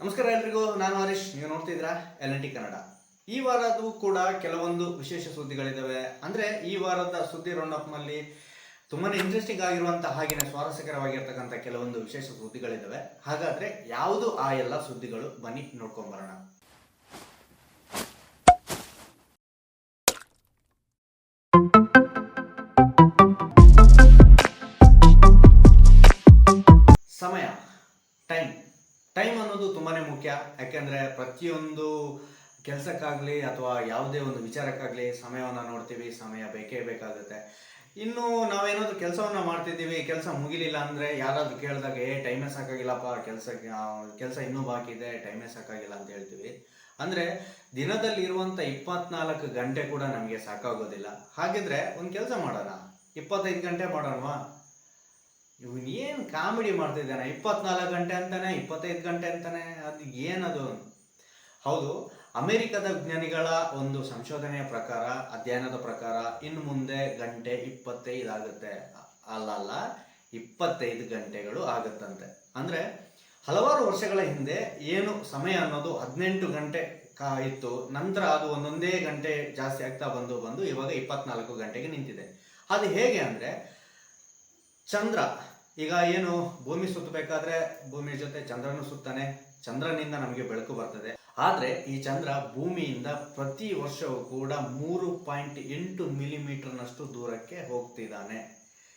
ನಮಸ್ಕಾರ ಎಲ್ರಿಗೂ, ನಾನು ಹರೀಶ್. ನೀವು ನೋಡ್ತಿದ್ದೀರಾ ಎಲ್ ಎನ್ ಟಿ ಕನ್ನಡ. ಈ ವಾರದ್ದು ಕೂಡ ಕೆಲವೊಂದು ವಿಶೇಷ ಸುದ್ದಿಗಳಿದ್ದಾವೆ ಅಂದ್ರೆ ಈ ವಾರದ ಸುದ್ದಿ ರೌಂಡಪ್ನಲ್ಲಿ ತುಂಬಾನೇ ಇಂಟ್ರೆಸ್ಟಿಂಗ್ ಆಗಿರುವಂತ ಹಾಗೆಯೇ ಸ್ವಾರಸ್ಯಕರವಾಗಿರ್ತಕ್ಕಂಥ ಕೆಲವೊಂದು ವಿಶೇಷ ಸುದ್ದಿಗಳಿದ್ದಾವೆ ಹಾಗಾದ್ರೆ ಯಾವುದು ಆ ಎಲ್ಲ ಸುದ್ದಿಗಳು? ಬನ್ನಿ ನೋಡ್ಕೊಂಡ್ ಪ್ರತಿಯೊಂದು ಕೆಲಸಕ್ಕಾಗಲಿ ಅಥವಾ ಯಾವುದೇ ಒಂದು ವಿಚಾರಕ್ಕಾಗಲಿ ಸಮಯವನ್ನು ನೋಡ್ತೀವಿ, ಸಮಯ ಬೇಕೇ ಬೇಕಾಗುತ್ತೆ. ಇನ್ನು ನಾವೇನಾದರೂ ಕೆಲಸವನ್ನ ಮಾಡ್ತಿದ್ದೀವಿ, ಕೆಲಸ ಮುಗಿಲಿಲ್ಲ ಅಂದ್ರೆ ಯಾರಾದರೂ ಕೇಳಿದಾಗ, ಏ, ಟೈಮೇ ಸಾಕಾಗಿಲ್ಲಪ್ಪ ಕೆಲಸ ಕೆಲಸ ಇನ್ನೂ ಬಾಕಿ ಇದೆ, ಟೈಮೇ ಸಾಕಾಗಿಲ್ಲ ಅಂತ ಹೇಳ್ತೀವಿ. ಅಂದ್ರೆ ದಿನದಲ್ಲಿ ಇರುವಂತ ಇಪ್ಪತ್ನಾಲ್ಕು ಗಂಟೆ ಕೂಡ ನಮಗೆ ಸಾಕಾಗೋದಿಲ್ಲ. ಹಾಗಿದ್ರೆ ಒಂದು ಕೆಲಸ ಮಾಡೋಣ. ಇಪ್ಪತ್ತೈದು ಗಂಟೆ ಮಾಡೋಣವಾ? ಇವನ್ ಏನು ಕಾಮಿಡಿ ಮಾಡ್ತಿದ್ದಾನೆ? ಇಪ್ಪತ್ನಾಲ್ಕು ಗಂಟೆ ಅಂತಾನೆ, ಇಪ್ಪತ್ತೈದು ಗಂಟೆ ಅಂತಾನೆ, ಅದು ಏನದು? ಹೌದು, ಅಮೆರಿಕದ ವಿಜ್ಞಾನಿಗಳ ಒಂದು ಸಂಶೋಧನೆಯ ಪ್ರಕಾರ, ಅಧ್ಯಯನದ ಪ್ರಕಾರ ಇನ್ನು ಮುಂದೆ ಗಂಟೆ ಇಪ್ಪತ್ತೈದು ಆಗುತ್ತೆ. ಅಲ್ಲಲ್ಲ ಅಲ್ಲ, ಇಪ್ಪತ್ತೈದು ಗಂಟೆಗಳು ಆಗುತ್ತಂತೆ. ಅಂದ್ರೆ ಹಲವಾರು ವರ್ಷಗಳ ಹಿಂದೆ ಏನು ಸಮಯ ಅನ್ನೋದು ಹದಿನೆಂಟು ಗಂಟೆ ಕಾ ಇತ್ತು, ನಂತರ ಅದು ಒಂದೊಂದೇ ಗಂಟೆ ಜಾಸ್ತಿ ಆಗ್ತಾ ಬಂದು ಬಂದು ಇವಾಗ ಇಪ್ಪತ್ನಾಲ್ಕು ಗಂಟೆಗೆ ನಿಂತಿದೆ. ಅದು ಹೇಗೆ ಅಂದ್ರೆ, ಚಂದ್ರ, ಈಗ ಏನು ಭೂಮಿ ಸುತ್ತಬೇಕಾದ್ರೆ ಭೂಮಿಯ ಜೊತೆ ಚಂದ್ರನು ಸುತ್ತಾನೆ, ಚಂದ್ರನಿಂದ ನಮಗೆ ಬೆಳಕು ಬರ್ತದೆ. ಆದ್ರೆ ಈ ಚಂದ್ರ ಭೂಮಿಯಿಂದ ಪ್ರತಿ ವರ್ಷವೂ ಕೂಡ ಮೂರು ಪಾಯಿಂಟ್ ಎಂಟು ಮಿಲಿಮೀಟರ್ನಷ್ಟು ದೂರಕ್ಕೆ ಹೋಗ್ತಿದ್ದಾನೆ.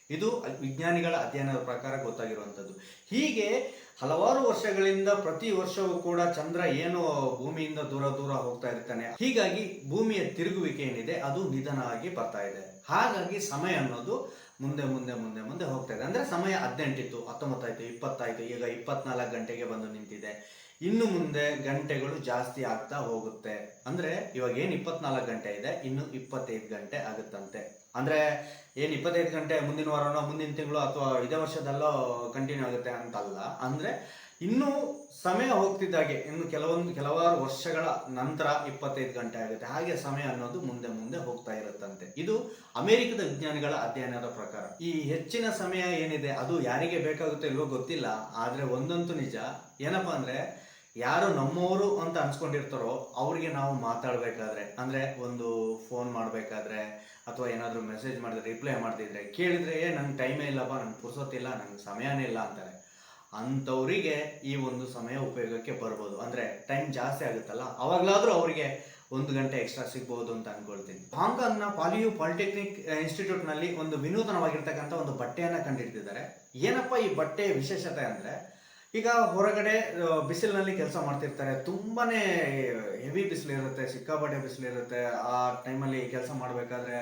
ಇದು ವಿಜ್ಞಾನಿಗಳ ಅಧ್ಯಯನದ ಪ್ರಕಾರ ಗೊತ್ತಾಗಿರುವಂಥದ್ದು. ಹೀಗೆ ಹಲವಾರು ವರ್ಷಗಳಿಂದ ಪ್ರತಿ ವರ್ಷವೂ ಕೂಡ ಚಂದ್ರ ಏನು ಭೂಮಿಯಿಂದ ದೂರ ದೂರ ಹೋಗ್ತಾ ಇರ್ತಾನೆ. ಹೀಗಾಗಿ ಭೂಮಿಯ ತಿರುಗುವಿಕೆ ಏನಿದೆ ಅದು ನಿಧಾನವಾಗಿ ಬರ್ತಾ ಇದೆ. ಹಾಗಾಗಿ ಸಮಯ ಅನ್ನೋದು ಮುಂದೆ ಮುಂದೆ ಮುಂದೆ ಮುಂದೆ ಹೋಗ್ತಾ ಇದೆ. ಅಂದ್ರೆ ಸಮಯ ಹದಿನೆಂಟಿತ್ತು, ಹತ್ತೊಂಬತ್ತಾಯ್ತು, ಇಪ್ಪತ್ತಾಯ್ತು, ಈಗ ಇಪ್ಪತ್ನಾಲ್ಕು ಗಂಟೆಗೆ ಬಂದು ನಿಂತಿದೆ. ಇನ್ನು ಮುಂದೆ ಗಂಟೆಗಳು ಜಾಸ್ತಿ ಆಗ್ತಾ ಹೋಗುತ್ತೆ. ಅಂದ್ರೆ ಇವಾಗ ಏನು ಇಪ್ಪತ್ನಾಲ್ಕು ಗಂಟೆ ಇದೆ, ಇನ್ನು ಇಪ್ಪತ್ತೈದು ಗಂಟೆ ಆಗುತ್ತಂತೆ. ಅಂದ್ರೆ ಏನು ಇಪ್ಪತ್ತೈದು ಗಂಟೆ ಮುಂದಿನ ವಾರನೋ, ಮುಂದಿನ ತಿಂಗಳು ಅಥವಾ ಇದೇ ವರ್ಷದಲ್ಲೋ ಕಂಟಿನ್ಯೂ ಆಗುತ್ತೆ ಅಂತಲ್ಲ. ಅಂದ್ರೆ ಇನ್ನು ಸಮಯ ಹೋಗ್ತಿದ್ದಾಗೆ ಇನ್ನು ಕೆಲವೊಂದು ಕೆಲವಾರು ವರ್ಷಗಳ ನಂತರ ಇಪ್ಪತ್ತೈದು ಗಂಟೆ ಆಗುತ್ತೆ. ಹಾಗೆ ಸಮಯ ಅನ್ನೋದು ಮುಂದೆ ಮುಂದೆ ಹೋಗ್ತಾ ಇರುತ್ತಂತೆ. ಇದು ಅಮೆರಿಕದ ವಿಜ್ಞಾನಿಗಳ ಅಧ್ಯಯನದ ಪ್ರಕಾರ. ಈ ಹೆಚ್ಚಿನ ಸಮಯ ಏನಿದೆ, ಅದು ಯಾರಿಗೆ ಬೇಕಾಗುತ್ತೆ ಇಲ್ವೋ ಗೊತ್ತಿಲ್ಲ, ಆದ್ರೆ ಒಂದಂತೂ ನಿಜ, ಏನಪ್ಪಾ ಅಂದ್ರೆ, ಯಾರು ನಮ್ಮವರು ಅಂತ ಅನ್ಸ್ಕೊಂಡಿರ್ತಾರೋ, ಅವ್ರಿಗೆ ನಾವು ಮಾತಾಡಬೇಕಾದ್ರೆ, ಅಂದ್ರೆ ಒಂದು ಫೋನ್ ಮಾಡಬೇಕಾದ್ರೆ, ಅಥವಾ ಏನಾದರೂ ಮೆಸೇಜ್ ಮಾಡಿದ್ರೆ, ರಿಪ್ಲೈ ಮಾಡ್ತಿದ್ರೆ, ಕೇಳಿದ್ರೆ, ಏ, ನಂಗೆ ಟೈಮೇ ಇಲ್ಲಪ್ಪ, ನಂಗೆ ಪುರ್ಸೊತ್ತಿಲ್ಲ, ನಂಗೆ ಸಮಯನೇ ಇಲ್ಲ ಅಂತಾರೆ. ಅಂಥವರಿಗೆ ಈ ಒಂದು ಸಮಯ ಉಪಯೋಗಕ್ಕೆ ಬರ್ಬೋದು. ಅಂದರೆ ಟೈಮ್ ಜಾಸ್ತಿ ಆಗುತ್ತಲ್ಲ, ಅವಾಗಲಾದರೂ ಅವರಿಗೆ ಒಂದು ಗಂಟೆ ಎಕ್ಸ್ಟ್ರಾ ಸಿಗ್ಬೋದು ಅಂತ ಅನ್ಕೊಳ್ತೀನಿ. ಹಾಂಗ್ಕಾಂಗ್ನ ಪಾಲಿಯು ಪಾಲಿಟೆಕ್ನಿಕ್ ಇನ್ಸ್ಟಿಟ್ಯೂಟ್ನಲ್ಲಿ ಒಂದು ವಿನೂತನವಾಗಿರ್ತಕ್ಕಂಥ ಒಂದು ಬಟ್ಟೆಯನ್ನು ಕಂಡಿಡ್ತಿದ್ದಾರೆ ಏನಪ್ಪ ಈ ಬಟ್ಟೆ ವಿಶೇಷತೆ ಅಂದರೆ, ಈಗ ಹೊರಗಡೆ ಬಿಸಿಲಿನಲ್ಲಿ ಕೆಲಸ ಮಾಡ್ತಿರ್ತಾರೆ. ತುಂಬಾ ಹೆವಿ ಬಿಸಿಲಿರುತ್ತೆ, ಸಿಕ್ಕಾಪಟ್ಟೆ ಬಿಸಿಲಿರುತ್ತೆ. ಆ ಟೈಮಲ್ಲಿ ಕೆಲಸ ಮಾಡಬೇಕಾದ್ರೆ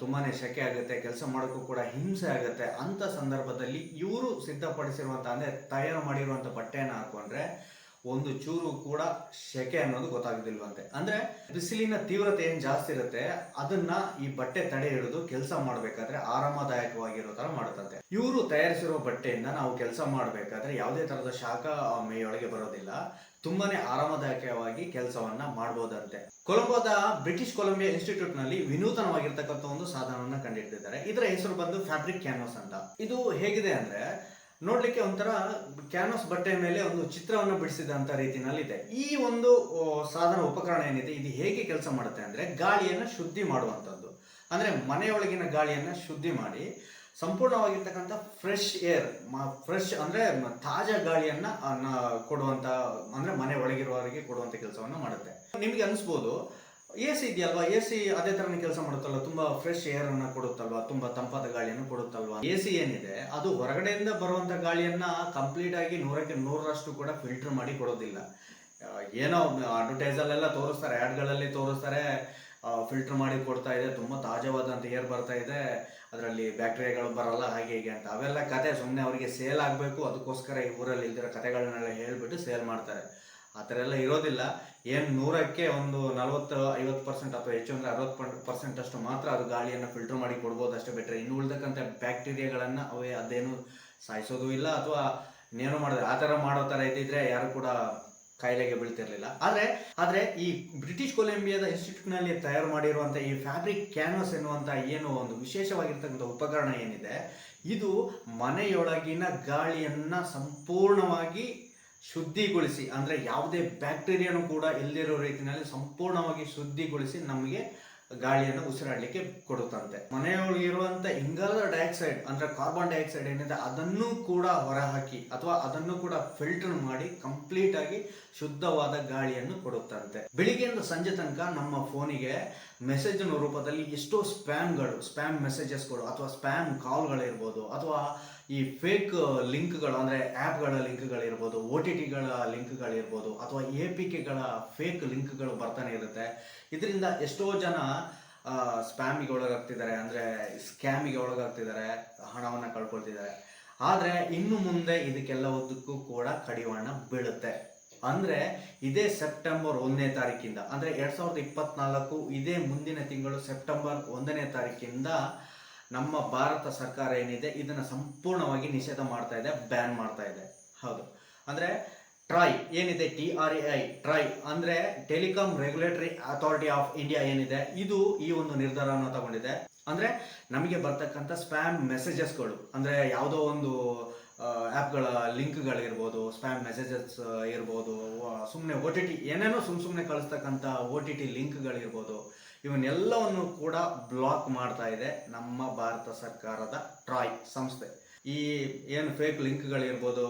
ತುಂಬಾನೇ ಶೆಕೆ ಆಗುತ್ತೆ, ಕೆಲಸ ಮಾಡೋಕ್ಕೂ ಕೂಡ ಹಿಂಸೆ ಆಗುತ್ತೆ. ಅಂತ ಸಂದರ್ಭದಲ್ಲಿ ಇವರು ಸಿದ್ಧಪಡಿಸಿರುವಂತ, ಅಂದ್ರೆ ತಯಾರು ಮಾಡಿರುವಂತ ಬಟ್ಟೆಯನ್ನು ಹಾಕೊಂಡ್ರೆ ಒಂದು ಚೂರು ಕೂಡ ಶೆಕೆ ಅನ್ನೋದು ಗೊತ್ತಾಗೋದಿಲ್ವಂತೆ. ಅಂದ್ರೆ ಬಿಸಿಲಿನ ತೀವ್ರತೆ ಏನ್ ಜಾಸ್ತಿ ಇರುತ್ತೆ, ಅದನ್ನ ಈ ಬಟ್ಟೆ ತಡೆ ಹಿಡಿದು ಕೆಲಸ ಮಾಡ್ಬೇಕಾದ್ರೆ ಆರಾಮದಾಯಕವಾಗಿರೋ ಥರ ಮಾಡುತ್ತಂತೆ. ಇವರು ತಯಾರಿಸಿರುವ ಬಟ್ಟೆಯಿಂದ ನಾವು ಕೆಲಸ ಮಾಡ್ಬೇಕಾದ್ರೆ ಯಾವುದೇ ತರದ ಶಾಖ ಮೈಯೊಳಗೆ ಬರೋದಿಲ್ಲ. ತುಂಬಾನೇ ಆರಾಮದಾಯಕವಾಗಿ ಕೆಲಸವನ್ನ ಮಾಡಬಹುದಂತೆ ಕೊಲಂಬೋದ ಬ್ರಿಟಿಷ್ ಕೊಲಂಬಿಯಾ ಇನ್ಸ್ಟಿಟ್ಯೂಟ್ನಲ್ಲಿ ವಿನೂತನವಾಗಿರ್ತಕ್ಕಂಥ ಒಂದು ಸಾಧನವನ್ನ ಕಂಡುಹಿಡಿದಿದ್ದಾರೆ ಇದರ ಹೆಸರು ಬಂದು ಫ್ಯಾಬ್ರಿಕ್ ಕ್ಯಾನ್ವಾಸ್ ಅಂತ. ಇದು ಹೇಗಿದೆ ಅಂದ್ರೆ, ನೋಡ್ಲಿಕ್ಕೆ ಒಂಥರ ಕ್ಯಾನ್ವಾಸ್ ಬಟ್ಟೆ ಮೇಲೆ ಒಂದು ಚಿತ್ರವನ್ನು ಬಿಡಿಸಿದಂತ ರೀತಿನಲ್ಲಿ ಇದೆ ಈ ಒಂದು ಸಾಧನ ಉಪಕರಣ ಏನಿದೆ, ಇದು ಹೇಗೆ ಕೆಲಸ ಮಾಡುತ್ತೆ ಅಂದ್ರೆ ಗಾಳಿಯನ್ನು ಶುದ್ಧಿ ಮಾಡುವಂತದ್ದು ಅಂದ್ರೆ ಮನೆಯೊಳಗಿನ ಗಾಳಿಯನ್ನ ಶುದ್ಧಿ ಮಾಡಿ ಸಂಪೂರ್ಣವಾಗಿರ್ತಕ್ಕಂಥ ಫ್ರೆಶ್ ಏರ್ ಫ್ರೆಶ್ ಅಂದ್ರೆ ತಾಜಾ ಗಾಳಿಯನ್ನ ಕೊಡುವಂತ, ಅಂದ್ರೆ ಮನೆ ಒಳಗಿರುವವರಿಗೆ ಕೊಡುವಂತ ಕೆಲಸವನ್ನ ಮಾಡುತ್ತೆ. ನಿಮ್ಗೆ ಅನಿಸ್ಬೋದು ಎ ಸಿ ಇದೆಯಲ್ವಾ? ಎ ಸಿ ಅದೇ ತರ ಕೆಲಸ ಮಾಡುತ್ತಲ್ವ? ತುಂಬಾ ಫ್ರೆಶ್ ಏರ್ ಅನ್ನ ಕೊಡುತ್ತಲ್ವಾ? ತುಂಬಾ ತಂಪಾದ ಗಾಳಿಯನ್ನು ಕೊಡುತ್ತಲ್ವಾ? ಎ ಸಿ ಏನಿದೆ, ಅದು ಹೊರಗಡೆಯಿಂದ ಬರುವಂತ ಗಾಳಿಯನ್ನ ಕಂಪ್ಲೀಟ್ ಆಗಿ ನೂರಕ್ಕೆ ನೂರರಷ್ಟು ಕೂಡ ಫಿಲ್ಟರ್ ಮಾಡಿ ಕೊಡೋದಿಲ್ಲ. ಏನೋ ಅಡ್ವರ್ಟೈಸಲ್ಲೆಲ್ಲ ತೋರಿಸ್ತಾರೆ ಆಡ್ಗಳಲ್ಲಿ ತೋರಿಸ್ತಾರೆ ಫಿಲ್ಟರ್ ಮಾಡಿ ಕೊಡ್ತಾ ಇದೆ. ತುಂಬಾ ತಾಜಾವಾದಂತ ಏರ್ ಬರ್ತಾ ಇದೆ. ಅದರಲ್ಲಿ ಬ್ಯಾಕ್ಟೀರಿಯಾಗಳು ಬರಲ್ಲ, ಹಾಗೆ ಹೀಗೆ ಅಂತ. ಅವೆಲ್ಲ ಕತೆ ಸುಮ್ಮನೆ ಅವರಿಗೆ ಸೇಲ್ ಆಗಬೇಕು. ಅದಕ್ಕೋಸ್ಕರ ಈ ಊರಲ್ಲಿ ಇಲ್ದಿರೋ ಕತೆಗಳನ್ನೆಲ್ಲ ಹೇಳ್ಬಿಟ್ಟು ಸೇಲ್ ಮಾಡ್ತಾರೆ. ಆ ಥರ ಎಲ್ಲ ಇರೋದಿಲ್ಲ. ಏನು ನೂರಕ್ಕೆ ಒಂದು ನಲವತ್ತು, ಐವತ್ತು ಪರ್ಸೆಂಟ್ ಅಥವಾ ಹೆಚ್ಚು ಅಂದರೆ ಅರವತ್ತು ಪರ್ಸೆಂಟ್ ಅಷ್ಟು ಮಾತ್ರ ಅದು ಗಾಳಿಯನ್ನು ಫಿಲ್ಟರ್ ಮಾಡಿ ಕೊಡ್ಬೋದು ಅಷ್ಟೇ ಬಿಟ್ಟರೆ ಇನ್ನು ಉಳಿದಕ್ಕಂಥ ಬ್ಯಾಕ್ಟೀರಿಯಾಗಳನ್ನು ಅವೇ ಅದೇನು ಸಾಯಿಸೋದು ಇಲ್ಲ. ಅಥವಾ ಇನ್ನೇನು ಮಾಡಿದ್ರೆ ಆ ಥರ ಮಾಡೋ ಥರ ಇದ್ದಿದ್ರೆ ಯಾರು ಕೂಡ ಕಾಯಿಲೆಗೆ ಬೀಳ್ತಿರ್ಲಿಲ್ಲ. ಆದ್ರೆ ಆದ್ರೆ ಈ ಬ್ರಿಟಿಷ್ ಕೊಲಂಬಿಯಾದ ಇನ್ಸ್ಟಿಟ್ಯೂಟ್ನಲ್ಲಿ ತಯಾರು ಮಾಡಿರುವಂತ ಈ ಫ್ಯಾಬ್ರಿಕ್ ಕ್ಯಾನ್ವಸ್ ಎನ್ನುವಂತ ಏನು ಒಂದು ವಿಶೇಷವಾಗಿರ್ತಕ್ಕಂಥ ಉಪಕರಣ ಏನಿದೆ, ಇದು ಮನೆಯೊಳಗಿನ ಗಾಳಿಯನ್ನ ಸಂಪೂರ್ಣವಾಗಿ ಶುದ್ಧಿಗೊಳಿಸಿ, ಅಂದರೆ ಯಾವುದೇ ಬ್ಯಾಕ್ಟೀರಿಯಾನು ಕೂಡ ಇಲ್ಲದಿರೋ ರೀತಿಯಲ್ಲಿ ಸಂಪೂರ್ಣವಾಗಿ ಶುದ್ಧಿಗೊಳಿಸಿ ನಮಗೆ ಗಾಳಿಯನ್ನು ಉಸಿರಾಡಲಿಕ್ಕೆ ಕೊಡುತ್ತಂತೆ. ಮನೆಯೊಳಗೆ ಇರುವಂತ ಇಂಗಾಲದ ಡೈಆಕ್ಸೈಡ್, ಅಂದ್ರೆ ಕಾರ್ಬನ್ ಡೈಆಕ್ಸೈಡ್ ಏನಿದೆ, ಅದನ್ನು ಕೂಡ ಹೊರಹಾಕಿ ಅಥವಾ ಅದನ್ನು ಕೂಡ ಫಿಲ್ಟರ್ ಮಾಡಿ ಕಂಪ್ಲೀಟ್ ಆಗಿ ಶುದ್ಧವಾದ ಗಾಳಿಯನ್ನು ಕೊಡುತ್ತಂತೆ. ಬೆಳಿಗ್ಗೆಯಿಂದ ಸಂಜೆ ತನಕ ನಮ್ಮ ಫೋನಿಗೆ ಮೆಸೇಜಿನ ರೂಪದಲ್ಲಿ ಎಷ್ಟೋ ಸ್ಪ್ಯಾಮ್ಗಳು ಸ್ಪ್ಯಾಮ್ ಮೆಸೇಜಸ್ಗಳು ಅಥವಾ ಸ್ಪ್ಯಾಮ್ ಕಾಲ್ಗಳಿರ್ಬೋದು ಅಥವಾ ಈ ಫೇಕ್ ಲಿಂಕ್ಗಳು ಅಂದರೆ ಆ್ಯಪ್ಗಳ ಲಿಂಕ್ಗಳಿರ್ಬೋದು ಒ ಟಿ ಟಿಗಳ ಲಿಂಕ್ಗಳಿರ್ಬೋದು ಅಥವಾ ಎ ಪಿ ಕೆಗಳ ಫೇಕ್ ಲಿಂಕ್ಗಳು ಬರ್ತಾನೆ ಇರುತ್ತೆ. ಇದರಿಂದ ಎಷ್ಟೋ ಜನ ಸ್ಪ್ಯಾಮಿಗೆ ಒಳಗಾಗ್ತಿದ್ದಾರೆ ಅಂದರೆ ಸ್ಕ್ಯಾಮಿಗೆ ಒಳಗಾಗ್ತಿದ್ದಾರೆ, ಹಣವನ್ನು ಕಳ್ಕೊಳ್ತಿದ್ದಾರೆ. ಆದರೆ ಇನ್ನು ಮುಂದೆ ಇದಕ್ಕೆಲ್ಲದಕ್ಕೂ ಕೂಡ ಕಡಿವಾಣ ಬೀಳುತ್ತೆ. ಅಂದರೆ ಇದೇ ಸೆಪ್ಟೆಂಬರ್ ಒಂದನೇ ತಾರೀಕಿಂದ, ಅಂದರೆ ಎರಡು ಸಾವಿರದ ಇಪ್ಪತ್ನಾಲ್ಕು ಇದೇ ಮುಂದಿನ ತಿಂಗಳು ಸೆಪ್ಟೆಂಬರ್ ಒಂದನೇ ತಾರೀಕಿಂದ ನಮ್ಮ ಭಾರತ ಸರ್ಕಾರ ಏನಿದೆ, ಇದನ್ನು ಸಂಪೂರ್ಣವಾಗಿ ನಿಷೇಧ ಮಾಡ್ತಾ ಇದೆ, ಬ್ಯಾನ್ ಮಾಡ್ತಾ ಇದೆ. ಹೌದು. ಅಂದರೆ ಟ್ರೈ ಏನಿದೆ? ಟಿ ಆರ್ ಐ ಟ್ರೈ ಅಂದರೆ telecom regulatory authority of India ಏನಿದೆ? ಇದು ಈ ಒಂದು ನಿರ್ಧಾರವನ್ನು ತಗೊಂಡಿದೆ. ಅಂದರೆ ನಮಗೆ ಬರ್ತಕ್ಕಂಥ ಸ್ಪ್ಯಾಮ್ ಮೆಸೇಜಸ್ಗಳು ಅಂದರೆ ಯಾವುದೋ ಒಂದು ಆ್ಯಪ್ಗಳ ಲಿಂಕ್ಗಳಿರ್ಬೋದು ಸ್ಪ್ಯಾಮ್ ಮೆಸೇಜಸ್ ಇರ್ಬೋದು ಸುಮ್ಮನೆ ಒ ಟಿ ಟಿ ಏನೇನೋ ಸುಮ್ಮ ಸುಮ್ಮನೆ ಕಳಿಸ್ತಕ್ಕಂಥ ಒ ಟಿ ಟಿ ಲಿಂಕ್ಗಳಿರ್ಬೋದು, ಇವನ್ನೆಲ್ಲವನ್ನು ಕೂಡ ಬ್ಲಾಕ್ ಮಾಡ್ತಾ ಇದೆ ನಮ್ಮ ಭಾರತ ಸರ್ಕಾರದ ಟ್ರಾಯ್ ಸಂಸ್ಥೆ. ಈ ಏನು ಫೇಕ್ ಲಿಂಕ್ಗಳಿರ್ಬೋದು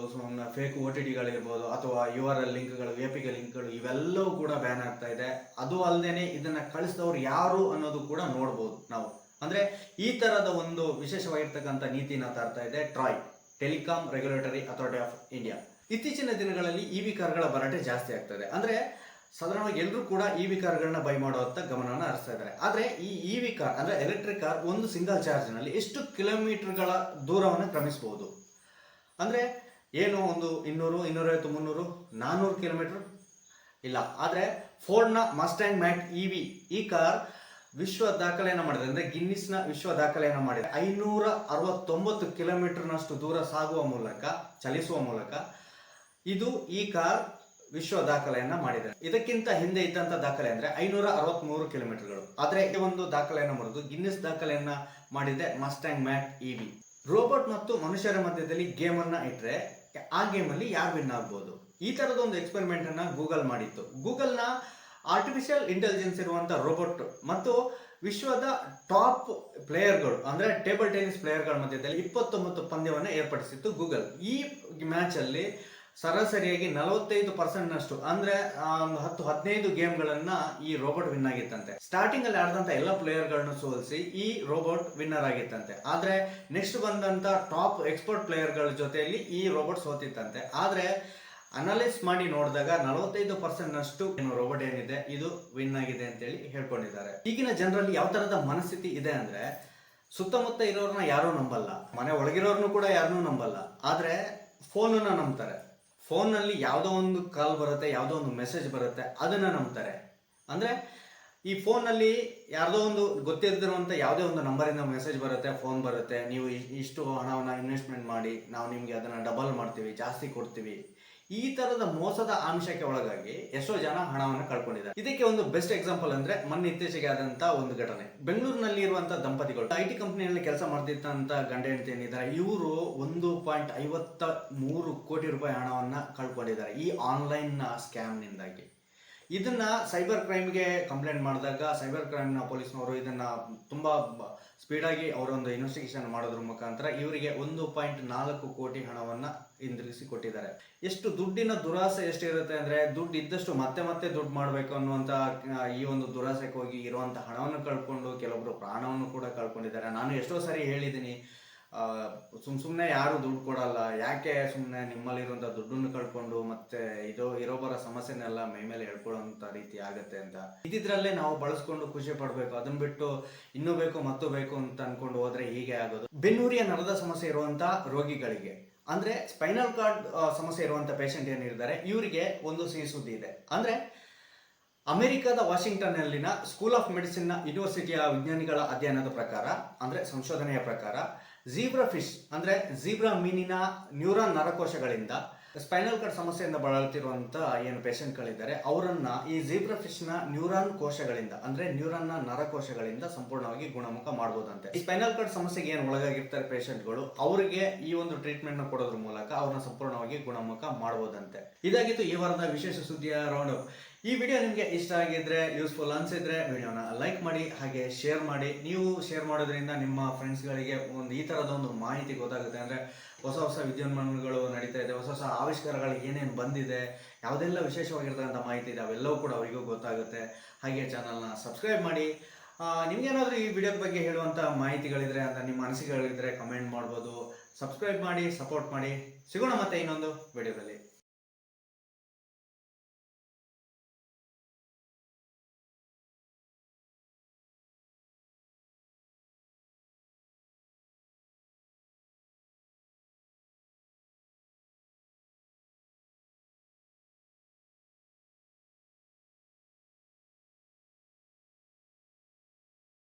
ಫೇಕ್ ಒ ಟಿ ಟಿಗಳಿರ್ಬೋದು ಅಥವಾ ಯು ಆರ್ ಎಲ್ ಲಿಂಕ್ಗಳು ಎ ಪಿ ಕೆ ಲಿಂಕ್ಗಳು ಇವೆಲ್ಲವೂ ಕೂಡ ಬ್ಯಾನ್ ಆಗ್ತಾ ಇದೆ. ಅದು ಅಲ್ಲದೆ ಇದನ್ನು ಕಳಿಸಿದವರು ಯಾರು ಅನ್ನೋದು ಕೂಡ ನೋಡ್ಬೋದು ನಾವು. ಅಂದರೆ ಈ ಥರದ ಒಂದು ವಿಶೇಷವಾಗಿರ್ತಕ್ಕಂಥ ನೀತಿನ ತರ್ತಾ ಇದೆ TRAI telecom regulatory authority of India ಇತ್ತೀಚಿನ ದಿನಗಳಲ್ಲಿ ಇ ವಿ ಕಾರ್ಗಳ ಭರಾಟೆ ಜಾಸ್ತಿ ಆಗ್ತದೆ ಅಂದ್ರೆ ಸಾಧಾರಣವಾಗಿ ಎಲ್ಲರೂ ಕೂಡ ಇ ವಿ ಕಾರ್ಗಳನ್ನ ಬೈ ಮಾಡುವಂತ ಗಮನವನ್ನು ಹರಿಸ್ತಾ ಇದ್ದಾರೆ. ಆದರೆ ಈ ಇ ವಿ ಕಾರ್ ಅಂದ್ರೆ ಎಲೆಕ್ಟ್ರಿಕ್ ಕಾರ್ ಒಂದು ಸಿಂಗಲ್ ಚಾರ್ಜ್ನಲ್ಲಿ ಎಷ್ಟು ಕಿಲೋಮೀಟರ್ಗಳ ದೂರವನ್ನು ಕ್ರಮಿಸಬಹುದು ಅಂದ್ರೆ ಏನು ಒಂದು ಇನ್ನೂರು, ಇನ್ನೂರೈವತ್ತು, ಮುನ್ನೂರು ನಾನ್ನೂರು ಕಿಲೋಮೀಟರ್? ಇಲ್ಲ. ಆದರೆ ಫೋರ್ಡ್ನ ಮಸ್ಟ್ಯಾಂಗ್ ಮ್ಯಾಟ್ ಇ ವಿ ಈ ಕಾರ್ ವಿಶ್ವ ದಾಖಲೆಯನ್ನು ಮಾಡಿದೆ. ಅಂದ್ರೆ ಗಿನ್ನಿಸ್ನ ವಿಶ್ವ ದಾಖಲೆಯನ್ನು ಮಾಡಿದೆ. ಐನೂರ ಅರವತ್ತೊಂಬತ್ತು ಕಿಲೋಮೀಟರ್ನಷ್ಟು ದೂರ ಸಾಗುವ ಮೂಲಕ, ಚಲಿಸುವ ಮೂಲಕ ಇದು ಈ ಕಾರ್ ವಿಶ್ವ ದಾಖಲೆಯನ್ನ ಮಾಡಿದ್ದಾರೆ. ಇದಕ್ಕಿಂತ ಹಿಂದೆ ಇದ್ದಂತ ದಾಖಲೆ ಅಂದ್ರೆ ಐನೂರ ಅರವತ್ಮೂರು ಕಿಲೋಮೀಟರ್ಗಳು. ಆದ್ರೆ ಈ ಒಂದು ದಾಖಲೆಯನ್ನು ಮುರಿದು ಗಿನ್ನಿಸ್ ದಾಖಲೆಯನ್ನ ಮಾಡಿದೆ ಮಸ್ಟ್ಯಾಂಗ್ ಮ್ಯಾಟ್ ಇವಿ ರೋಬೋಟ್ ಮತ್ತು ಮನುಷ್ಯರ ಮಧ್ಯದಲ್ಲಿ ಗೇಮ್ ಅನ್ನ ಇಟ್ರೆ ಆ ಗೇಮ್ ಅಲ್ಲಿ ಯಾರು ವಿನ್ ಆಗ್ಬೋದು? ಈ ತರದ ಒಂದು ಎಕ್ಸ್ಪೆರಿಮೆಂಟ್ ಅನ್ನ ಗೂಗಲ್ ಮಾಡಿತ್ತು. ಗೂಗಲ್ನ ಆರ್ಟಿಫಿಷಿಯಲ್ ಇಂಟೆಲಿಜೆನ್ಸ್ ಇರುವಂತ ರೋಬೋಟ್ ಮತ್ತು ವಿಶ್ವದ ಟಾಪ್ ಪ್ಲೇಯರ್ಗಳು, ಅಂದ್ರೆ ಟೇಬಲ್ ಟೆನ್ನಿಸ್ ಪ್ಲೇಯರ್ಗಳ ಮಧ್ಯದಲ್ಲಿ ಇಪ್ಪತ್ತೊಂಬತ್ತು ಪಂದ್ಯವನ್ನು ಏರ್ಪಡಿಸಿತ್ತು ಗೂಗಲ್ ಈ ಮ್ಯಾಚ್ ಅಲ್ಲಿ ಸರಾಸರಿಯಾಗಿ ನಲವತ್ತೈದು ಪರ್ಸೆಂಟ್ ನಷ್ಟು. ಅಂದ್ರೆ ಒಂದು ಹತ್ತು, ಹದಿನೈದು ಗೇಮ್ಗಳನ್ನ ಈ ರೋಬೋಟ್ ವಿನ್ ಆಗಿತ್ತಂತೆ. ಸ್ಟಾರ್ಟಿಂಗ್ ಅಲ್ಲಿ ಆಡಿದಂತ ಎಲ್ಲ ಪ್ಲೇಯರ್ಗಳನ್ನು ಸೋಲಿಸಿ ಈ ರೋಬೋಟ್ ವಿನ್ನರ್ ಆಗಿತ್ತಂತೆ. ಆದ್ರೆ ನೆಕ್ಸ್ಟ್ ಬಂದಂತ ಟಾಪ್ ಎಕ್ಸ್ಪರ್ಟ್ ಪ್ಲೇಯರ್ಗಳ ಜೊತೆಯಲ್ಲಿ ಈ ರೋಬೋಟ್ ಸೋತಿತ್ತಂತೆ. ಆದ್ರೆ ಅನಲೈಸ್ ಮಾಡಿ ನೋಡಿದಾಗ ನಲವತ್ತೈದು ಪರ್ಸೆಂಟ್ ನಷ್ಟು ಏನು ರೋಬೋಟ್ ಏನಿದೆ, ಇದು ವಿನ್ ಆಗಿದೆ ಅಂತೇಳಿ ಹೇಳ್ಕೊಂಡಿದ್ದಾರೆ. ಈಗಿನ ಜನರಲ್ಲಿ ಯಾವ ತರದ ಮನಸ್ಥಿತಿ ಇದೆ ಅಂದ್ರೆ, ಸುತ್ತಮುತ್ತ ಇರೋರನ್ನ ಯಾರೂ ನಂಬಲ್ಲ. ಮನೆ ಒಳಗಿರೋರ್ನು ಕೂಡ ಯಾರನ್ನೂ ನಂಬಲ್ಲ. ಆದ್ರೆ ಫೋನನ್ನ ನಂಬ್ತಾರೆ. ಫೋನ್ನಲ್ಲಿ ಯಾವುದೋ ಒಂದು ಕಾಲ್ ಬರುತ್ತೆ, ಯಾವುದೋ ಒಂದು ಮೆಸೇಜ್ ಬರುತ್ತೆ, ಅದನ್ನು ನಂಬ್ತಾರೆ. ಅಂದರೆ ಈ ಫೋನ್ನಲ್ಲಿ ಯಾರ್ದೋ ಒಂದು ಗೊತ್ತಿರ್ದಿರುವಂಥ ಯಾವುದೇ ಒಂದು ನಂಬರಿಂದ ಮೆಸೇಜ್ ಬರುತ್ತೆ ಫೋನ್ ಬರುತ್ತೆ, ನೀವು ಇಷ್ಟು ಹಣವನ್ನು ಇನ್ವೆಸ್ಟ್ಮೆಂಟ್ ಮಾಡಿ, ನಾವು ನಿಮಗೆ ಅದನ್ನು ಡಬಲ್ ಮಾಡ್ತೀವಿ, ಜಾಸ್ತಿ ಕೊಡ್ತೀವಿ. ಈ ತರದ ಮೋಸದ ಅಂಶಕ್ಕೆ ಒಳಗಾಗಿ ಎಷ್ಟೋ ಜನ ಹಣವನ್ನು ಕಳ್ಕೊಂಡಿದ್ದಾರೆ. ಇದಕ್ಕೆ ಒಂದು ಬೆಸ್ಟ್ ಎಕ್ಸಾಂಪಲ್ ಅಂದ್ರೆ ಮೊನ್ನೆ ಇತ್ತೀಚೆಗೆ ಆದಂತ ಒಂದು ಘಟನೆ. ಬೆಂಗಳೂರಿನಲ್ಲಿ ಇರುವಂತಹ ದಂಪತಿಗಳು. ಐ ಟಿ ಕಂಪನಿಯಲ್ಲಿ ಕೆಲಸ ಮಾಡ್ತಿದ್ದಂತ ಗಂಡ ಹೆಂಡತಿ ಏನಿದ್ದಾರೆ, ಇವರು ಒಂದು ಪಾಯಿಂಟ್ ಐವತ್ತ ಮೂರು ಕೋಟಿ ರೂಪಾಯಿ ಹಣವನ್ನ ಕಳ್ಕೊಂಡಿದ್ದಾರೆ ಈ ಆನ್ಲೈನ್ ಸ್ಕ್ಯಾಮ್ನಿಂದಾಗಿ ಇದನ್ನ ಸೈಬರ್ ಕ್ರೈಮ್ಗೆ ಕಂಪ್ಲೇಂಟ್ ಮಾಡಿದಾಗ ಸೈಬರ್ ಕ್ರೈಮ್ನ ಪೊಲೀಸ್ನವರು ಇದನ್ನ ತುಂಬಾ ಸ್ಪೀಡಾಗಿ ಅವರೊಂದು ಇನ್ವೆಸ್ಟಿಗೇಷನ್ ಮಾಡೋದ್ರ ಮುಖಾಂತರ ಇವರಿಗೆ ಒಂದು ಪಾಯಿಂಟ್ ನಾಲ್ಕು ಕೋಟಿ ಹಣವನ್ನ ಹಿಂದಿರುಗಿಸಿ ಕೊಟ್ಟಿದ್ದಾರೆ. ಎಷ್ಟು ದುಡ್ಡಿನ ದುರಾಸೆ ಎಷ್ಟಿರುತ್ತೆ ಅಂದ್ರೆ ದುಡ್ಡು ಇದ್ದಷ್ಟು ಮತ್ತೆ ಮತ್ತೆ ದುಡ್ಡು ಮಾಡಬೇಕು ಅನ್ನುವಂತ ಈ ಒಂದು ದುರಾಸೆಗೆ ಹೋಗಿ ಇರುವಂತ ಹಣವನ್ನು ಕಳ್ಕೊಂಡು ಕೆಲವೊಬ್ರು ಪ್ರಾಣವನ್ನು ಕೂಡ ಕಳ್ಕೊಂಡಿದ್ದಾರೆ. ನಾನು ಎಷ್ಟೋ ಸಾರಿ ಹೇಳಿದ್ದೀನಿ ಸುಮ್ ಸುಮ್ಮನೆ ಯಾರು ದುಡ್ಡು ಕೊಡಲ್ಲ. ಯಾಕೆ ಸುಮ್ಮನೆ ನಿಮ್ಮಲ್ಲಿರುವಂಥ ದುಡ್ಡನ್ನು ಕಳ್ಕೊಂಡು ಮತ್ತೆ ಇದು ಇರೋಬರ ಸಮಸ್ಯೆನೆಲ್ಲ ಮೈ ಮೇಲೆ ಹೇಳ್ಕೊಳ್ಳೋಂಥ ರೀತಿ ಆಗತ್ತೆ ಅಂತ. ಇದಿದ್ರಲ್ಲೇ ನಾವು ಬಳಸ್ಕೊಂಡು ಖುಷಿ ಪಡಬೇಕು. ಅದನ್ನ ಬಿಟ್ಟು ಇನ್ನೂ ಬೇಕು, ಮತ್ತು ಬೇಕು ಅಂತ ಅನ್ಕೊಂಡು ಹೋದ್ರೆ ಹೀಗೆ ಆಗೋದು. ಬೆನ್ನೂರಿಯ ನರದ ಸಮಸ್ಯೆ ಇರುವಂತ ರೋಗಿಗಳಿಗೆ. ಅಂದ್ರೆ ಸ್ಪೈನಲ್ ಕಾರ್ಡ್ ಸಮಸ್ಯೆ ಇರುವಂತ ಪೇಷಂಟ್ ಏನಿದ್ದಾರೆ ಇವರಿಗೆ ಒಂದು ಸಿಹಿ ಸುದ್ದಿ ಇದೆ. ಅಂದ್ರೆ ಅಮೆರಿಕದ ವಾಷಿಂಗ್ಟನ್ನಲ್ಲಿನ ಸ್ಕೂಲ್ ಆಫ್ ಮೆಡಿಸಿನ್ನ ಯೂನಿವರ್ಸಿಟಿಯ ವಿಜ್ಞಾನಿಗಳ ಅಧ್ಯಯನದ ಪ್ರಕಾರ, ಅಂದ್ರೆ ಸಂಶೋಧನೆಯ ಪ್ರಕಾರ ಝೀಬ್ರಾ ಫಿಶ್ ಅಂದರೆ ಝೀಬ್ರಾ ಮೀನಿನ ನ್ಯೂರಾನ್ ನರಕೋಶಗಳಿಂದ ಸ್ಪೈನಲ್ ಕಾರ್ಡ್ ಸಮಸ್ಯೆಯಿಂದ ಬಳಲ್ತಿರುವಂಥ ಏನು ಪೇಷಂಟ್ಗಳಿದ್ದಾರೆ ಅವರನ್ನ ಈ ಝೀಬ್ರಾ ಫಿಶ್ನ ನ್ಯೂರಾನ್ ಕೋಶಗಳಿಂದ, ಅಂದರೆ ನ್ಯೂರಾನ್ನ ನರಕೋಶಗಳಿಂದ ಸಂಪೂರ್ಣವಾಗಿ ಗುಣಮುಖ ಮಾಡ್ಬೋದಂತೆ. ಈ ಸ್ಪೈನಲ್ ಕಾರ್ಡ್ ಸಮಸ್ಯೆಗೆ ಏನು ಒಳಗಾಗಿರ್ತಾರೆ ಪೇಷಂಟ್ಗಳು ಅವರಿಗೆ ಈ ಒಂದು ಟ್ರೀಟ್ಮೆಂಟ್ನ ಕೊಡೋದ್ರ ಮೂಲಕ ಅವ್ರನ್ನ ಸಂಪೂರ್ಣವಾಗಿ ಗುಣಮುಖ ಮಾಡ್ಬೋದಂತೆ. ಇದಾಗಿತ್ತು ಈ ವಾರದ ವಿಶೇಷ ಸುದ್ದಿಯ ರೌಂಡ್ ಈ ವಿಡಿಯೋ ನಿಮಗೆ ಇಷ್ಟ ಆಗಿದ್ರೆ ಯೂಸ್ಫುಲ್ ಅನ್ಸಿದ್ರೆ ವಿಡಿಯೋನ ಲೈಕ್ ಮಾಡಿ, ಹಾಗೆ ಶೇರ್ ಮಾಡಿ. ನೀವು ಶೇರ್ ಮಾಡೋದ್ರಿಂದ ನಿಮ್ಮ ಫ್ರೆಂಡ್ಸ್ಗಳಿಗೆ ಒಂದು ಈ ಥರದ ಒಂದು ಮಾಹಿತಿ ಗೊತ್ತಾಗುತ್ತೆ. ಅಂದರೆ ಹೊಸ ಹೊಸ ವಿದ್ಯಮಾನಗಳು ನಡೀತಾ ಇದೆ, ಹೊಸ ಹೊಸ ಆವಿಷ್ಕಾರಗಳು ಏನೇನು ಬಂದಿದೆ, ಯಾವುದೆಲ್ಲ ವಿಶೇಷವಾಗಿರ್ತಕ್ಕಂಥ ಮಾಹಿತಿ ಇದೆ, ಅವೆಲ್ಲವೂ ಕೂಡ ಅವರಿಗೂ ಗೊತ್ತಾಗುತ್ತೆ. ಹಾಗೆ ಚಾನಲ್ನ ಸಬ್ಸ್ಕ್ರೈಬ್ ಮಾಡಿ. ನಿಮಗೇನಾದರೂ ಈ ವಿಡಿಯೋದ ಬಗ್ಗೆ ಹೇಳುವಂಥ ಮಾಹಿತಿಗಳಿದ್ರೆ ಅಂತ, ನಿಮ್ಮ ಅನಿಸಿಕೆಗಳಿದ್ರೆ ಕಮೆಂಟ್ ಮಾಡ್ಬೋದು. ಸಬ್ಸ್ಕ್ರೈಬ್ ಮಾಡಿ ಸಪೋರ್ಟ್ ಮಾಡಿ. ಸಿಗೋಣ ಮತ್ತೆ ಇನ್ನೊಂದು ವಿಡಿಯೋದಲ್ಲಿ